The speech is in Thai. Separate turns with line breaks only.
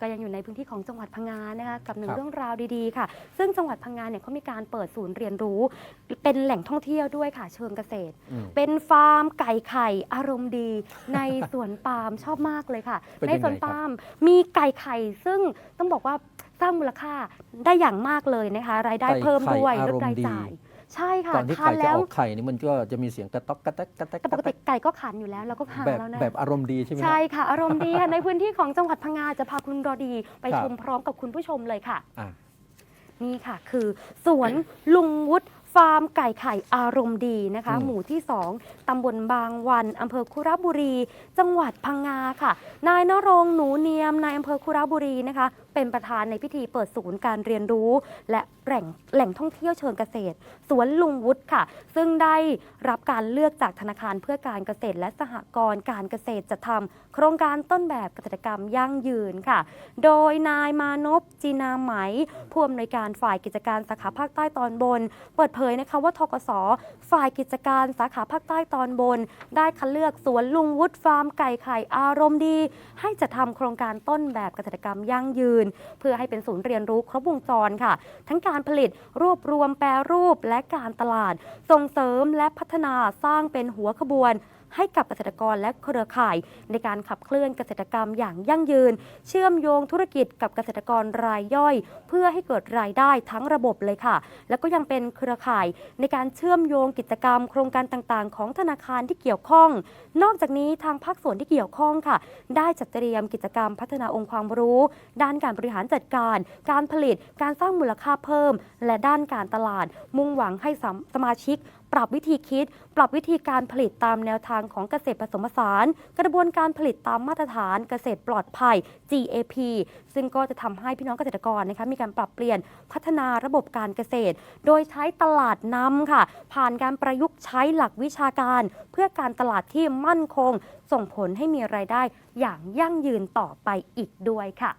ก็ยังอยู่ในพื้นที่ของจังหวัดพังงานะคะกับหนึ่ง
ครับ
เรื่องราวดีๆค่ะ ซึ่งจังหวัดพังงาเนี่ยเขามีการเปิดศูนย์เรียนรู้ เป็นแหล่งท่องเที่ยวด้วยค่ะ เชิงเกษตร
อืม
เป็นฟาร์มไก่ไข่อารมณ์ดี ในสวนปาล์มชอบมากเลยค่ะ
เป็น
ใน
ยังไง
สวน
ครับ
ปาล์มมีไก่ไข่ซึ่งต้องบอกว่าสร้างมูลค่าได้อย่างมากเลยนะคะรายได้
ไก่
เพิ่มด้วย
ไข่
ล
อา
ด
รมณ์
ราย
ดี
จ่าย ใช่ค่ะ
ก่อนที่
ทา
ไก่
น
จะ
แล้ว
ออกไข่นี่มันก็จะมีเสียงกระต๊อกกระแตกกระแตก
แต่ปกติไก่ก็ขันอยู่แล้วเราก็หา
แบบ
แล้วนะ
แบบอารมณ์ดีใช่ไหมฮะ
ใช่ค่ะ อารมณ์ดีค่ะในพื้นที่ของจังหวัดพังงาจะพาคุณรอดีไป
ครับ
ชมพร้อมกับคุณผู้ชมเลยค่ะ
อะ
นี่ค่ะ คือสวนลุงวุฒิฟาร์มไก่ไข่อารมณ์ดีนะคะ
อืม
หมู่ที่ 2ตำบลบางวันอำเภอคุระบุรี จังหวัดพังงาค่ะ นายนรงค์หนูเนียมนายอำเภอคุระบุรีนะคะ เป็นประธานในพิธีเปิดศูนย์การเรียนรู้ และแหล่งแหล่งท่องเที่ยวเชิงเกษตร สวนลุงวุฒิค่ะ ซึ่งได้รับการเลือกจากธนาคารเพื่อการเกษตร และสหกรณ์การเกษตรจะทำโครงการต้นแบบเกษตรกรรมยั่งยืนค่ะ โดยนายมานพจีนาไหมผู้อำนวยการฝ่ายกิจการสาขาภาคใต้ตอนบน เปิดเผยนะคะว่าทกสฝ่ายกิจการสาขาภาคใต้ตอนบน ได้คัดเลือกสวนลุงวุฒิฟาร์มไก่ไข่อารมณ์ดี ให้จะทำโครงการต้นแบบเกษตรกรรมยั่งยืนเพื่อให้เป็นศูนย์เรียนรู้ครบวงจรค่ะ ทั้งการผลิตรวบรวมแปรรูปและการตลาด ส่งเสริมและพัฒนาสร้างเป็นหัวขบวนให้กับเกษตรกรและเครือข่าย ในการขับเคลื่อนเกษตรกรรมอย่างยั่งยืน เชื่อมโยงธุรกิจกับเกษตรกรรายย่อย เพื่อให้เกิดรายได้ทั้งระบบเลยค่ะ แล้วก็ยังเป็นเครือข่ายในการเชื่อมโยงกิจกรรม โครงการต่างๆ ของธนาคารที่เกี่ยวข้อง นอกจากนี้ทางภาคส่วนที่เกี่ยวข้องค่ะ ได้จัดเตรียมกิจกรรมพัฒนาองค์ความรู้ ด้านการบริหารจัดการ การผลิต การสร้างมูลค่าเพิ่ม และด้านการตลาด มุ่งหวังให้สมสมาชิก ปรับวิธีคิด ปรับวิธีการผลิตตามแนวทางของเกษตรผสมผสาน กระบวนการผลิตตามมาตรฐานเกษตรปลอดภัย GAP ซึ่งก็จะทำให้พี่น้องเกษตรกรนะคะมีการปรับเปลี่ยนพัฒนาระบบการเกษตร โดยใช้ตลาดนำค่ะ ผ่านการประยุกต์ใช้หลักวิชาการ เพื่อการตลาดที่มั่นคง ส่งผลให้มีรายได้อย่างยั่งยืนต่อไปอีกด้วยค่ะ